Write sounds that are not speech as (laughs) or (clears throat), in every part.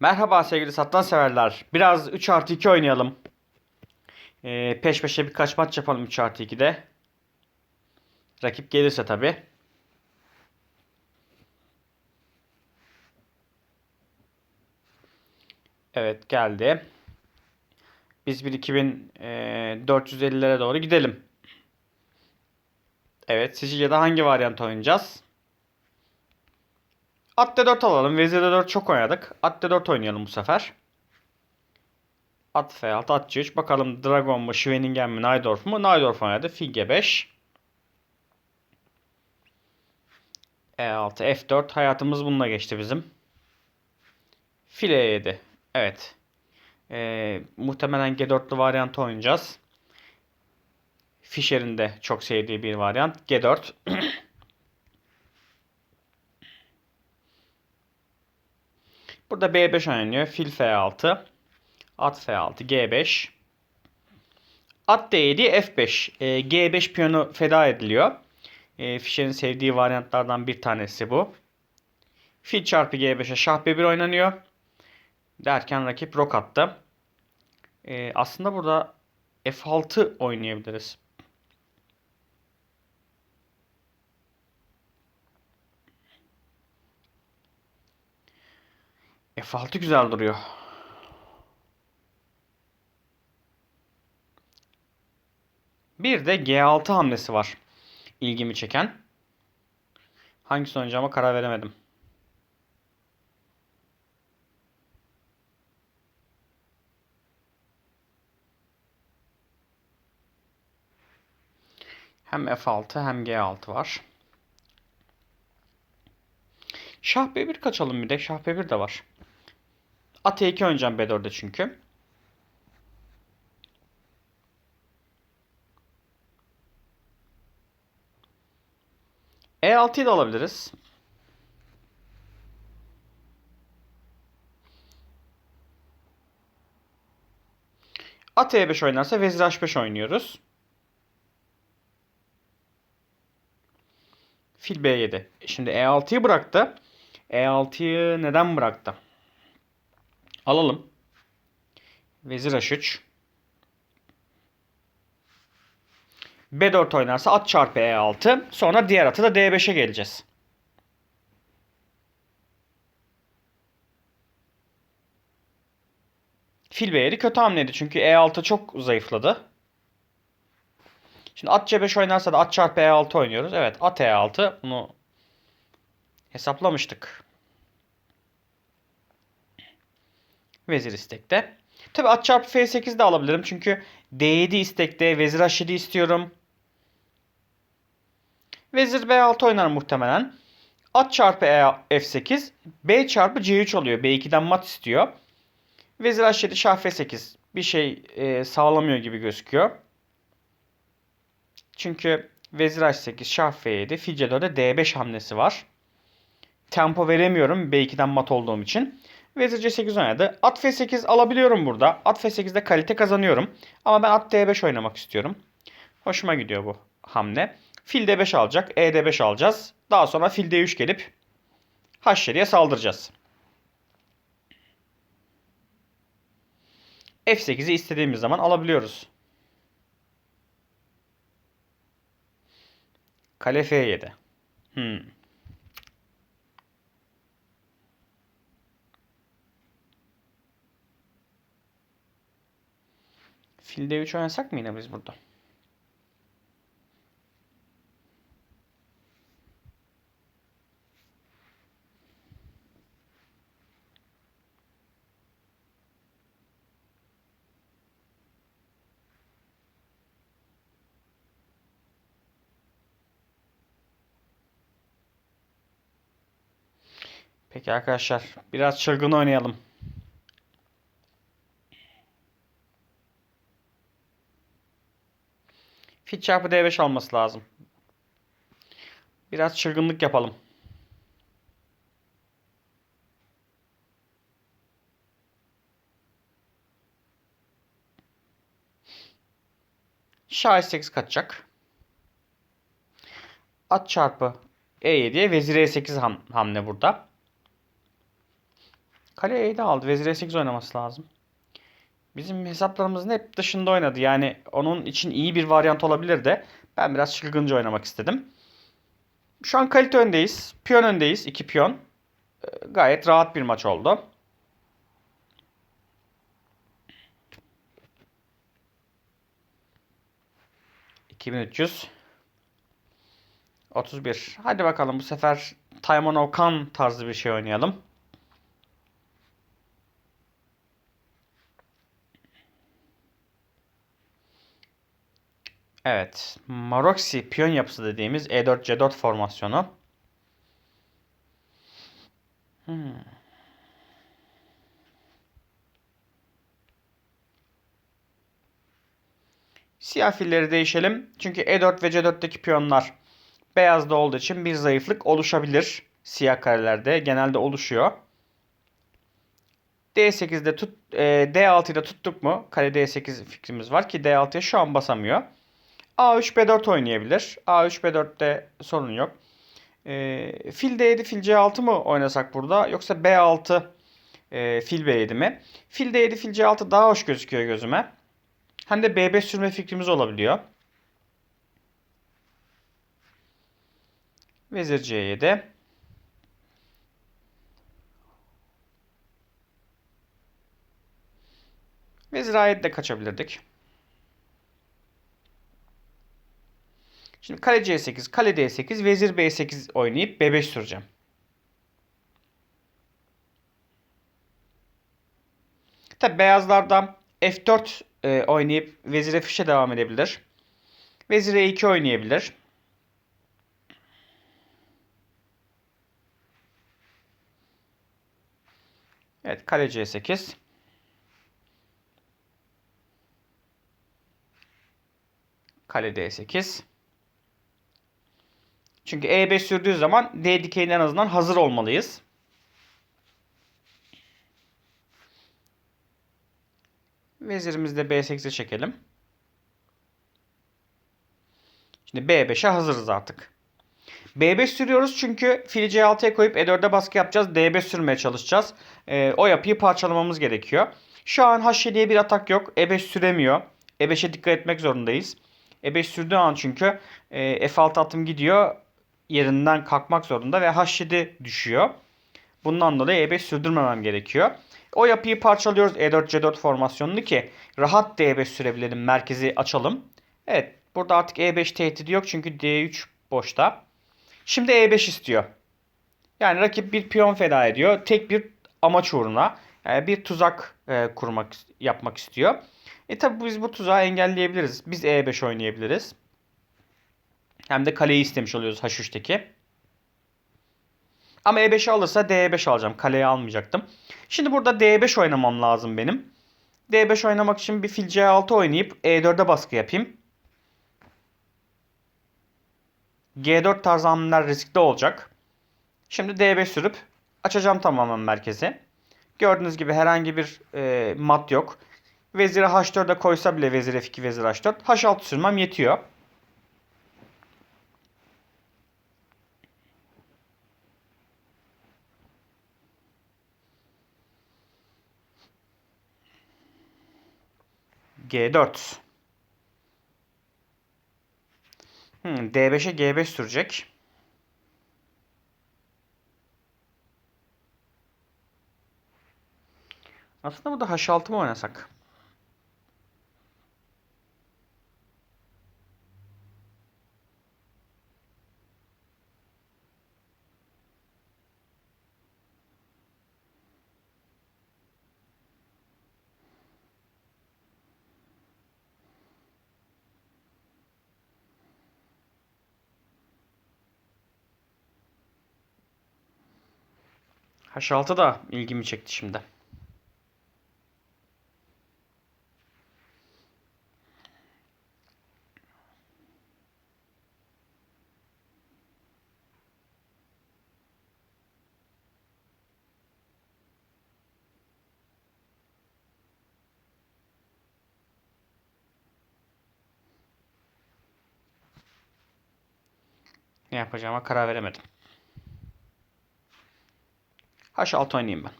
Merhaba sevgili sattan severler. Biraz 3 artı 2 oynayalım. Ee, peş peşe birkaç maç yapalım 3 artı 2'de. Rakip gelirse tabi. Evet geldi. Biz bir 2450'lere doğru gidelim. Evet Sicilya'da hangi varyant oynayacağız? At D4 alalım. Vezir D4 çok oynadık. At D4 oynayalım bu sefer. At F6, at C3. Bakalım Dragon mu, Schwenningen mi, Najdorf mu? Najdorf oynadı. Fil G5. E6, F4. Hayatımız bununla geçti bizim. Fil E7. Evet. Ee, muhtemelen G4'lü varyantı oynayacağız. Fischer'in de çok sevdiği bir varyant. G4. (clears throat) Burada B5 oynanıyor. Fil F6. At F6. G5. At D7 F5. E, G5 piyonu feda ediliyor. E, Fischer'in sevdiği varyantlardan bir tanesi bu. Fil çarpı G5'e şah B1 oynanıyor. Derken rakip rok attı. E, aslında burada F6 oynayabiliriz. F6 güzel duruyor. Bir de G6 hamlesi var. İlgimi çeken. Hangisi oynayacağıma karar veremedim. Hem F6 hem G6 var. Şah B1 kaçalım bir de. Şah B1 de var. At E2 oynayacağım B4'de çünkü. E6'yı da alabiliriz. At E5 oynarsa Vezir H5 oynuyoruz. Fil B7. Şimdi E6'yı bıraktı. E6'yı neden bıraktı? Alalım. Vezir H3. B4 oynarsa at çarpı E6. Sonra diğer atı da D5'e geleceğiz. Fil B7 kötü hamleydi çünkü E6 çok zayıfladı. Şimdi at C5 oynarsa da at çarpı E6 oynuyoruz. Evet at E6 bunu hesaplamıştık. Vezir istekte. Tabi at çarpı F8 de alabilirim. Çünkü D7 istekte. Vezir H7 istiyorum. Vezir B6 oynar muhtemelen. At çarpı E F8. B çarpı C3 oluyor. B2'den mat istiyor. Vezir H7 şah F8. Bir şey e, sağlamıyor gibi gözüküyor. Çünkü Vezir H8 şah F7. Fil C4'de D5 hamlesi var. Tempo veremiyorum B2'den mat olduğum için. Vezir C8 oynadı. At F8 alabiliyorum burada. At F8'de kalite kazanıyorum. Ama ben at D5 oynamak istiyorum. Hoşuma gidiyor bu hamle. Fil D5 alacak. E D5 alacağız. Daha sonra fil D3 gelip H7'ye saldıracağız. F8'i istediğimiz zaman alabiliyoruz. Kale F7. Hmm. Fil D3 oynasak mı yine biz burada? Peki arkadaşlar biraz çılgın oynayalım. Fil çarpı D5 alması lazım. Biraz çılgınlık yapalım. Şah 8 kaçacak. At çarpı E7'ye vezir E8 ham hamle burada. Kale E'de aldı. Vezir E8 oynaması lazım. Bizim hesaplarımızın hep dışında oynadı. Yani onun için iyi bir varyant olabilir de ben biraz çılgınca oynamak istedim. Şu an kalite öndeyiz. Piyon öndeyiz. 2 piyon. Ee, Gayet rahat bir maç oldu. ...2300... ...31... ...hadi bakalım bu sefer... ...Taimon Okan tarzı bir şey oynayalım. Evet. Maroksi piyon yapısı dediğimiz E4 C4 formasyonu. Hmm. Siyah filleri değişelim. Çünkü E4 ve C4'teki piyonlar beyazda olduğu için bir zayıflık oluşabilir. Siyah karelerde genelde oluşuyor. D8'de tut, e, D6'da tuttuk mu? Kale D8 fikrimiz var ki D6'ya şu an basamıyor. A3 B4 oynayabilir. A3 B4'te sorun yok. E, fil D7 fil C6 mı oynasak burada yoksa B6 e, fil B7 mi? Fil D7 fil C6 daha hoş gözüküyor gözüme. Hem de B5 sürme fikrimiz olabiliyor. Vezir C7. Vezir A7 de kaçabilirdik. Şimdi kale C8, kale D8, vezir B8 oynayıp B5 süreceğim. Tabi beyazlardan F4 e, oynayıp vezire fişe devam edebilir. Vezir E2 oynayabilir. Evet kale C8. Kale D8. Çünkü E5 sürdüğü zaman D dikeyine en azından hazır olmalıyız. Vezirimizi de B8'e çekelim. Şimdi B5'e hazırız artık. B5 sürüyoruz çünkü fili C6'ya koyup E4'e baskı yapacağız. D5 sürmeye çalışacağız. Ee, o yapıyı parçalamamız gerekiyor. Şu an H7'ye bir atak yok. E5 süremiyor. E5'e dikkat etmek zorundayız. E5 sürdüğü an çünkü e, F6 atım gidiyor. Yerinden kalkmak zorunda ve H7 düşüyor. Bundan dolayı E5 sürdürmemem gerekiyor. O yapıyı parçalıyoruz E4 C4 formasyonunu ki rahat D5 sürebilelim. Merkezi açalım. Evet burada artık E5 tehdidi yok çünkü D3 boşta. Şimdi E5 istiyor. Yani rakip bir piyon feda ediyor. Tek bir amaç uğruna yani bir tuzak e, kurmak yapmak istiyor. E tabi biz bu tuzağı engelleyebiliriz. Biz E5 oynayabiliriz. Hem de kaleyi istemiş oluyoruz H3'teki. Ama E5'i alırsa D5 alacağım. Kaleyi almayacaktım. Şimdi burada D5 oynamam lazım benim. D5 oynamak için bir fil C6 oynayıp E4'e baskı yapayım. G4 tarzı hamleler riskli olacak. Şimdi D5 sürüp açacağım tamamen merkezi. Gördüğünüz gibi herhangi bir e, mat yok. Veziri H4'e koysa bile vezir F2 vezir H4. H6 sürmem yetiyor. G4. Hmm, D5'e G5 sürecek. Aslında burada H6 mı oynasak? H6 da ilgimi çekti şimdi. Ne yapacağıma karar veremedim. H6 oynayayım ben.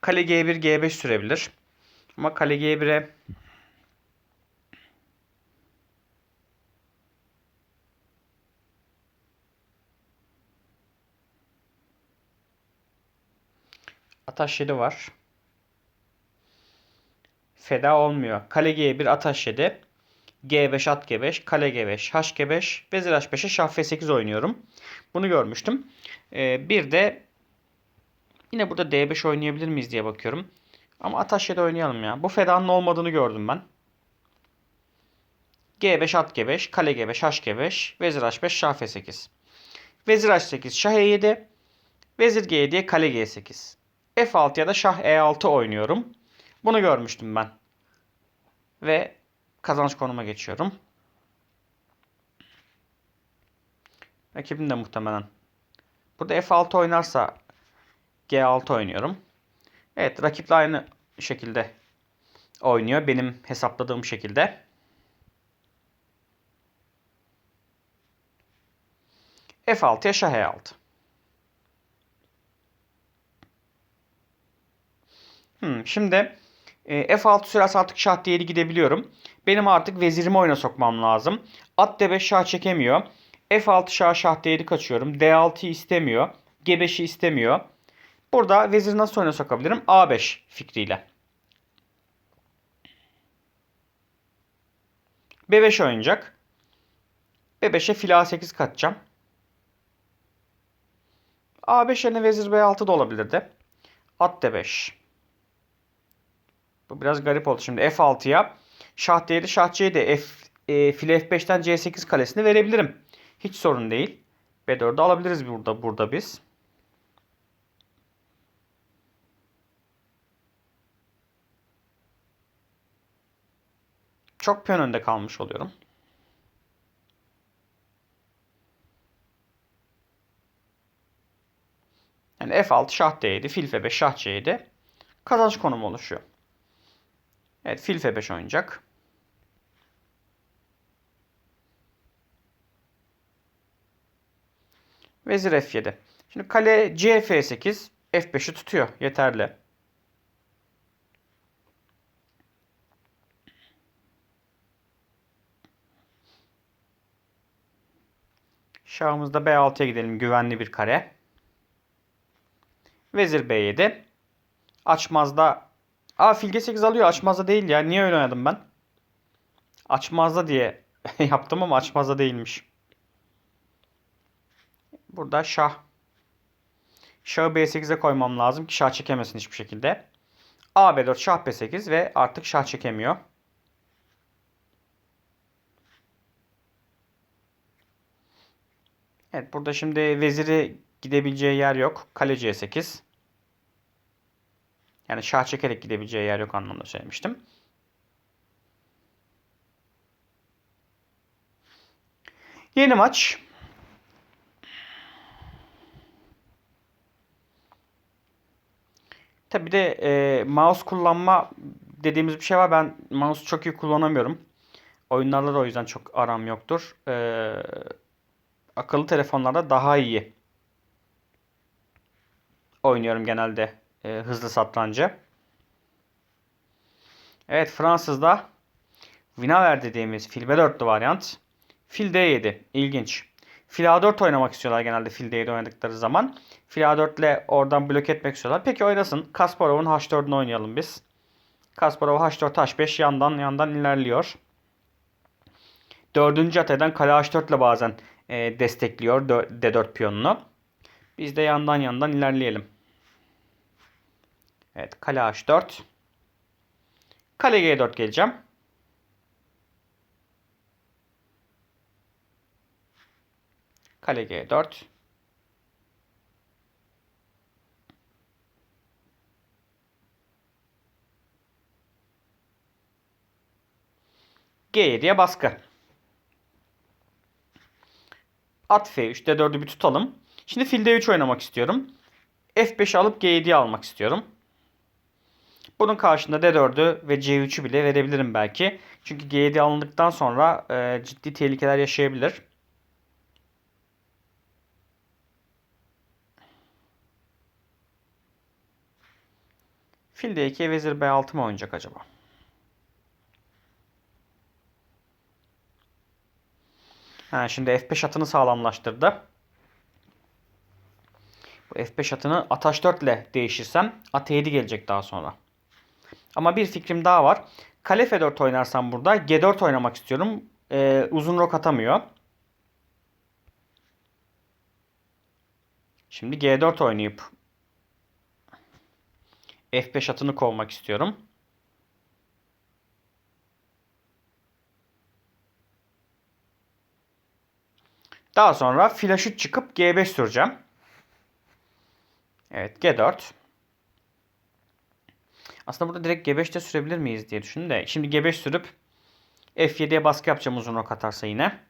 Kale G1, G5 sürebilir. Ama kale G1'e Ataş 7 var. Feda olmuyor. Kale G1 ataş 7. G5 at G5, kale G5, H G5, vezir H5'e şah F8 oynuyorum. Bunu görmüştüm. Ee, bir de yine burada D5 oynayabilir miyiz diye bakıyorum. Ama at H7 oynayalım ya. Bu fedanın olmadığını gördüm ben. G5 at G5, kale G5, H G5, vezir H5, şah F8. Vezir H8, şah E7, vezir G7'ye kale G8. F6 ya da şah E6 oynuyorum. Bunu görmüştüm ben. Ve kazanç konuma geçiyorum. Rakibim de muhtemelen. Burada F6 oynarsa G6 oynuyorum. Evet rakiple aynı şekilde oynuyor. Benim hesapladığım şekilde. F6'ya şah E6. Hmm, şimdi e, F6 sürerse artık şah diğeri gidebiliyorum. Benim artık vezirimi oyuna sokmam lazım. At D5 şah çekemiyor. F6 şah şah değeri kaçıyorum. D6'yı istemiyor. G5'i istemiyor. Burada veziri nasıl oyuna sokabilirim? A5 fikriyle. B5 oynayacak. B5'e fil A8 katacağım. A5 yerine vezir B6 da olabilirdi. At D5. Bu biraz garip oldu. Şimdi F6'ya şah değeri şah C F, e, fil F5'ten C8 kalesini verebilirim. Hiç sorun değil. B4'ü alabiliriz burada burada biz. Çok piyon önde kalmış oluyorum. Yani F6 şah D7, fil F5 şah C7 kazanç konumu oluşuyor. Evet fil F5 oynayacak. Vezir F7. Şimdi kale C F8 F5'i tutuyor. Yeterli. Şahımızda B6'ya gidelim. Güvenli bir kare. Vezir B7. Açmazda Aa fil G8 alıyor. Açmazda değil ya. Niye öyle oynadım ben? Açmazda diye (laughs) yaptım ama açmazda değilmiş. Burada şah. Şahı B8'e koymam lazım ki şah çekemesin hiçbir şekilde. A B4 şah B8 ve artık şah çekemiyor. Evet burada şimdi veziri gidebileceği yer yok. Kale C8. Yani şah çekerek gidebileceği yer yok anlamda söylemiştim. Yeni maç. Tabi de e, mouse kullanma dediğimiz bir şey var. Ben mouse çok iyi kullanamıyorum. Oyunlarla da o yüzden çok aram yoktur. E, akıllı telefonlarda daha iyi oynuyorum genelde e, hızlı satrancı. Evet Fransız'da Vinaver dediğimiz fil B4'lü varyant. Fil D7. İlginç. Fil A4 oynamak istiyorlar genelde fil D7 oynadıkları zaman. Fil A4 ile oradan blok etmek istiyorlar. Peki oynasın. Kasparov'un H4'ünü oynayalım biz. Kasparov H4 H5 yandan yandan ilerliyor. Dördüncü ateden kale H4 ile bazen e, destekliyor D4 piyonunu. Biz de yandan yandan ilerleyelim. Evet kale H4. Kale G4 geleceğim. Kale G4. G7'ye baskı. At F3, D4'ü bir tutalım. Şimdi fil D3 oynamak istiyorum. F5 alıp G7'yi almak istiyorum. Bunun karşında D4'ü ve C3'ü bile verebilirim belki. Çünkü G7 alındıktan sonra e, ciddi tehlikeler yaşayabilir. Fil D2'ye vezir B6 mı oynayacak acaba? Ha, şimdi F5 atını sağlamlaştırdı. Bu F5 atını at H4 ile değişirsem at 7 gelecek daha sonra. Ama bir fikrim daha var. Kale F4 oynarsam burada G4 oynamak istiyorum. Ee, uzun rok atamıyor. Şimdi G4 oynayıp F5 atını kovmak istiyorum. Daha sonra flash 3 çıkıp G5 süreceğim. Evet G4. Aslında burada direkt G5'te sürebilir miyiz diye düşündüm de. Şimdi G5 sürüp F7'ye baskı yapacağım uzun ok atarsa yine.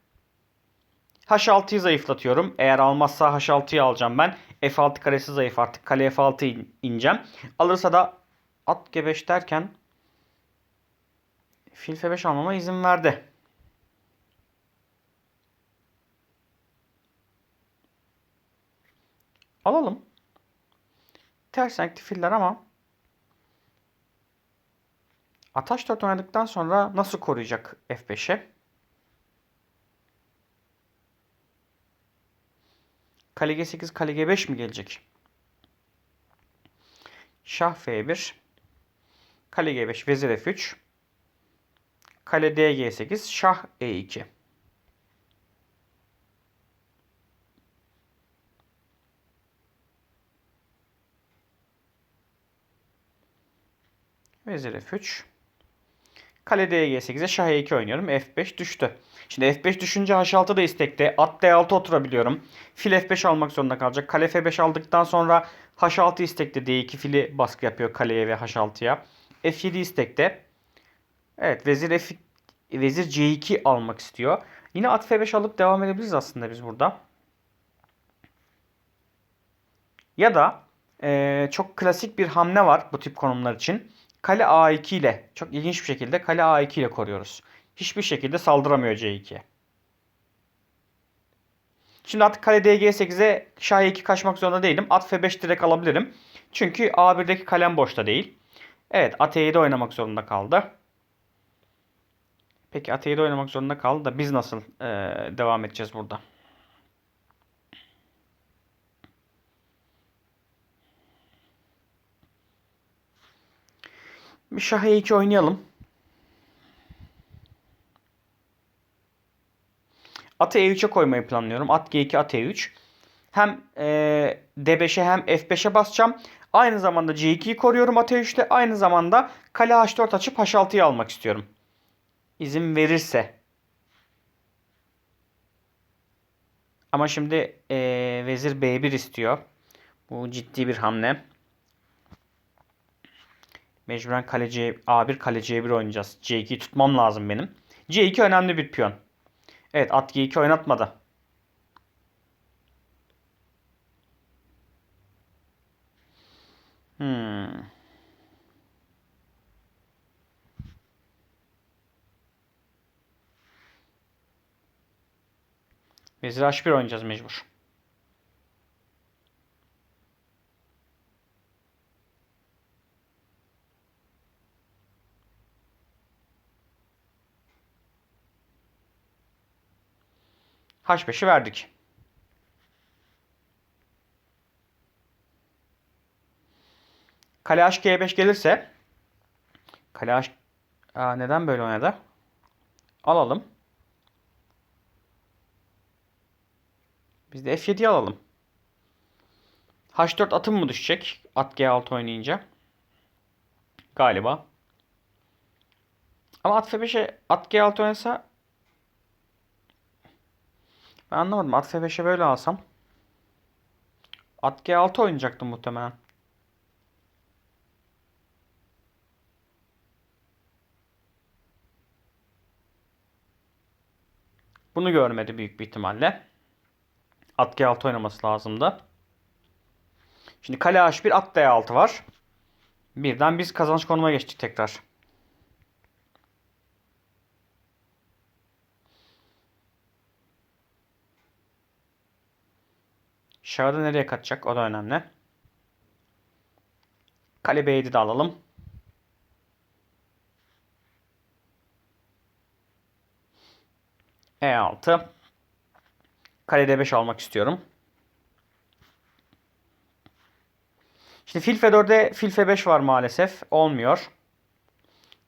H6'yı zayıflatıyorum. Eğer almazsa H6'yı alacağım ben. F6 karesi zayıf artık. Kale F6 ineceğim. Alırsa da at G5 derken fil F5 almama izin verdi. Alalım. Ters renkli filler ama Ataş 4 oynadıktan sonra nasıl koruyacak F5'e? Kale G8, kale G5 mi gelecek? Şah F1. Kale G5, vezir F3. Kale D G8, şah E2. Vezir F3. Kale D8'e şah E2 oynuyorum. F5 düştü. Şimdi F5 düşünce H6 da istekte. At D6 oturabiliyorum. Fil F5 almak zorunda kalacak. Kale F5 aldıktan sonra H6 istekte. D2 fili baskı yapıyor kaleye ve H6'ya. F7 istekte. Evet vezir F vezir C2 almak istiyor. Yine at F5 alıp devam edebiliriz aslında biz burada. Ya da e, çok klasik bir hamle var bu tip konumlar için. Kale A2 ile çok ilginç bir şekilde kale A2 ile koruyoruz. Hiçbir şekilde saldıramıyor C2. Şimdi artık kale DG8'e şah E2 kaçmak zorunda değilim. At F5 direkt alabilirim. Çünkü A1'deki kalem boşta değil. Evet at E7 oynamak zorunda kaldı. Peki at E7 oynamak zorunda kaldı da biz nasıl ee, devam edeceğiz burada? Bir şah E2 oynayalım. Atı E3'e koymayı planlıyorum. At G2, at E3. Hem e, D5'e hem F5'e basacağım. Aynı zamanda C2'yi koruyorum at E3'te. Aynı zamanda kale H4 açıp H6'yı almak istiyorum. İzin verirse. Ama şimdi e, vezir B1 istiyor. Bu ciddi bir hamle. Mecburen kaleci A1 kaleci C1 oynayacağız. C2'yi tutmam lazım benim. C2 önemli bir piyon. Evet at G2 oynatmadı. Hmm. Vezir H1 oynayacağız mecbur. H5'i verdik. Kale H G5 gelirse Kale H Aa, neden böyle oynadı? Alalım. Biz de F7'yi alalım. H4 atım mı düşecek? At G6 oynayınca. Galiba. Ama at F5'e at G6 oynasa ben anlamadım. At F5'e böyle alsam. At G6 oynayacaktım muhtemelen. Bunu görmedi büyük bir ihtimalle. At G6 oynaması lazımdı. Şimdi kale H1 at D6 var. Birden biz kazanç konuma geçtik tekrar. Şahı nereye kaçacak? O da önemli. Kale B7 de alalım. E6. Kale D5 almak istiyorum. Şimdi fil F4'e fil F5 var maalesef. Olmuyor.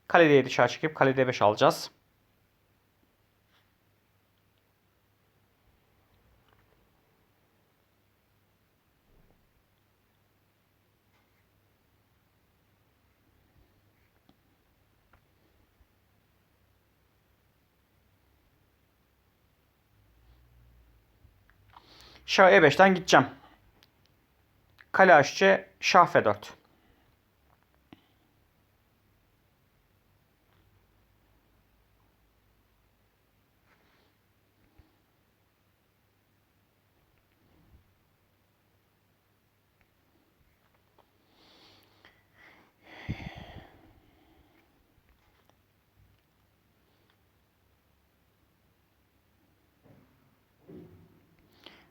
Kale D7 dışarı çekip kale D5 alacağız. Şah E5'ten gideceğim. Kale H3, Şah F4.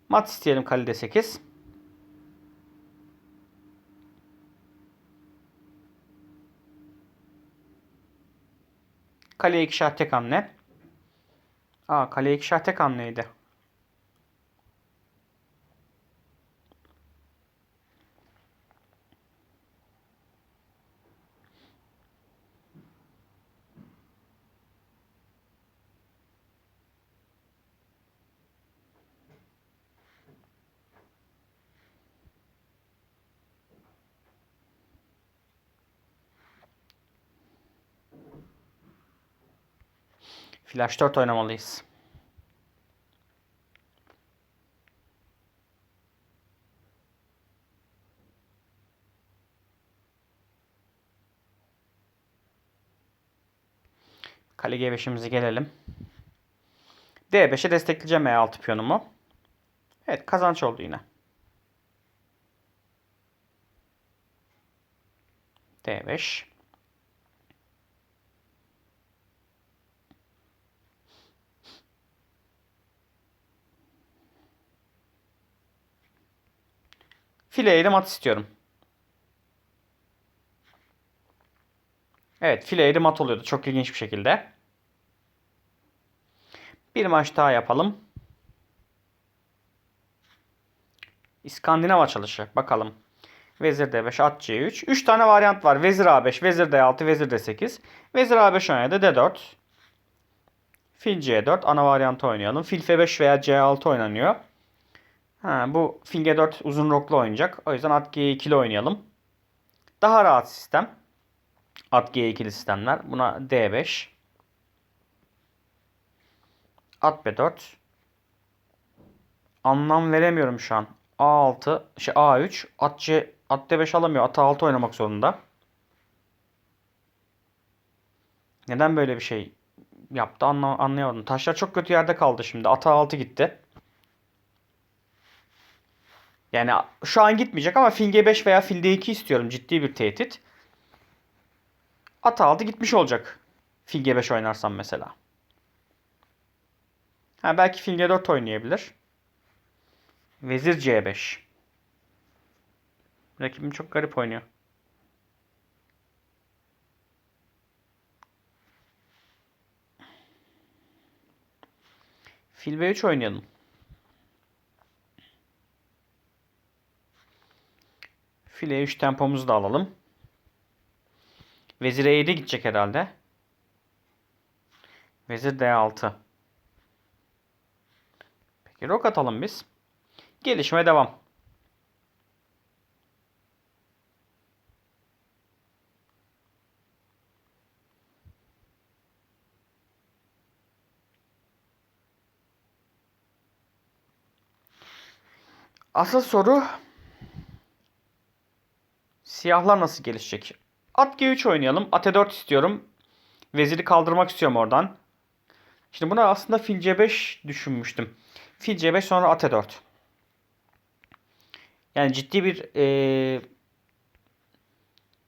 Mat isteyelim kalede 8. Kaleye 2 şah tek hamle. Aa kaleye 2 şah tek hamleydi. Flash 4 oynamalıyız. Kale G5'imizi gelelim. D5'e destekleyeceğim E6 piyonumu. Evet kazanç oldu yine. D5. Fileye de mat istiyorum. Evet fileye de mat oluyordu. Çok ilginç bir şekilde. Bir maç daha yapalım. İskandinav açılışı. Bakalım. Vezir D5, at C3. 3 tane varyant var. Vezir A5, Vezir D6, Vezir D8. Vezir A5 oynadı. D4. Fil C4. Ana varyantı oynayalım. Fil F5 veya C6 oynanıyor. Ha, bu fil G4 uzun roklu oynayacak. O yüzden at G2'li oynayalım. Daha rahat sistem. At G2'li sistemler. Buna D5. At B4. Anlam veremiyorum şu an. A6, şey A3, at C, at D5 alamıyor. At A6 oynamak zorunda. Neden böyle bir şey yaptı anla, anlayamadım. Taşlar çok kötü yerde kaldı şimdi. At A6 gitti. Yani şu an gitmeyecek ama fil G5 veya fil D2 istiyorum. Ciddi bir tehdit. At A6 gitmiş olacak. Fil G5 oynarsam mesela. Ha, belki fil G4 oynayabilir. Vezir C5. Rakibim çok garip oynuyor. Fil B3 oynayalım. Fil E3 tempomuzu da alalım. Vezir E7 gidecek herhalde. Vezir D6. Peki rok atalım biz. Gelişime devam. Asıl soru siyahlar nasıl gelişecek? At G3 oynayalım. At E4 istiyorum. Veziri kaldırmak istiyorum oradan. Şimdi buna aslında fil C5 düşünmüştüm. Fil C5 sonra at E4. Yani ciddi bir e,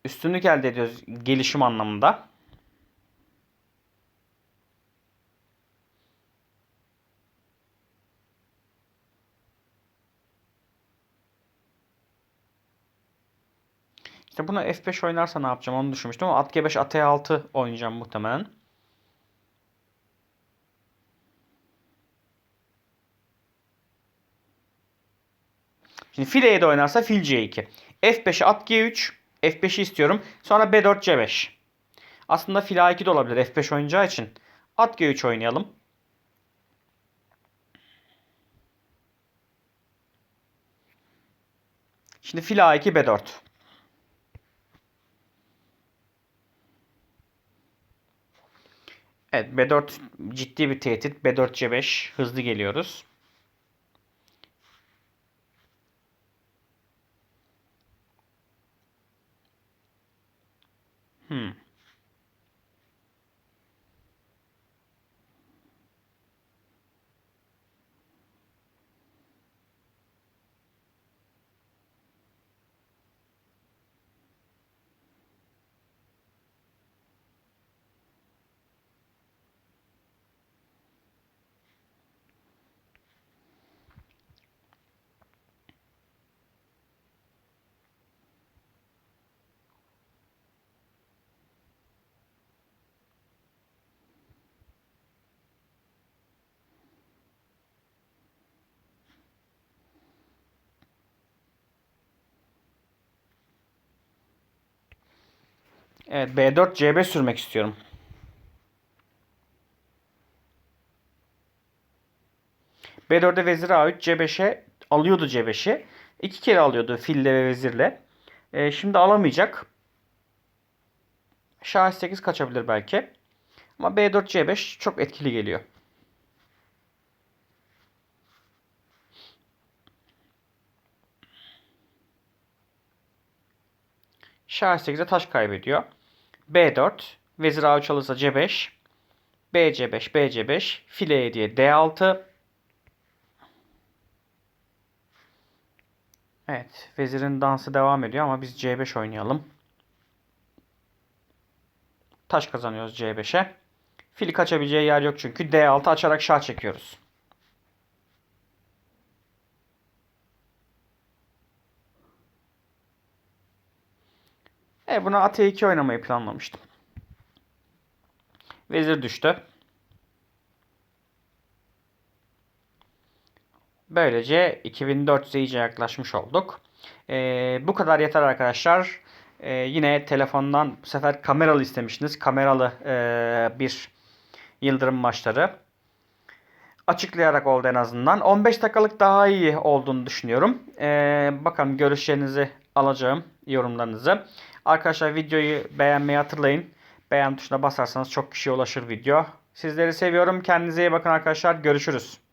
üstünlük elde ediyoruz gelişim anlamında. İşte bunu F5 oynarsa ne yapacağım onu düşünmüştüm ama at G5 at E6 oynayacağım muhtemelen. Şimdi fil E7 oynarsa fil C2. F5'e at G3. F5'i istiyorum. Sonra B4 C5. Aslında fil A2 de olabilir F5 oynayacağı için. At G3 oynayalım. Şimdi fil A2 B4. Evet B4 ciddi bir tehdit. B4 C5 hızlı geliyoruz. Evet B4 C5 sürmek istiyorum. B4'e vezir A3 C5'e alıyordu C5'i. İki kere alıyordu fille ve vezirle. Ee, şimdi alamayacak. Şah 8 kaçabilir belki. Ama B4 C5 çok etkili geliyor. Şah 8'e taş kaybediyor. B4. Vezir A3 alırsa C5. BC5, BC5. File diye D6. Evet. Vezirin dansı devam ediyor ama biz C5 oynayalım. Taş kazanıyoruz C5'e. Fili kaçabileceği yer yok çünkü. D6 açarak şah çekiyoruz. E buna at E2 oynamayı planlamıştım. Vezir düştü. Böylece 2400'e iyice yaklaşmış olduk. Ee, bu kadar yeter arkadaşlar. Ee, yine telefondan bu sefer kameralı istemiştiniz. Kameralı e, bir Yıldırım maçları. Açıklayarak oldu en azından. 15 dakikalık daha iyi olduğunu düşünüyorum. Ee, bakalım görüşlerinizi alacağım. Yorumlarınızı. Arkadaşlar videoyu beğenmeyi hatırlayın. Beğen tuşuna basarsanız çok kişiye ulaşır video. Sizleri seviyorum. Kendinize iyi bakın arkadaşlar. Görüşürüz.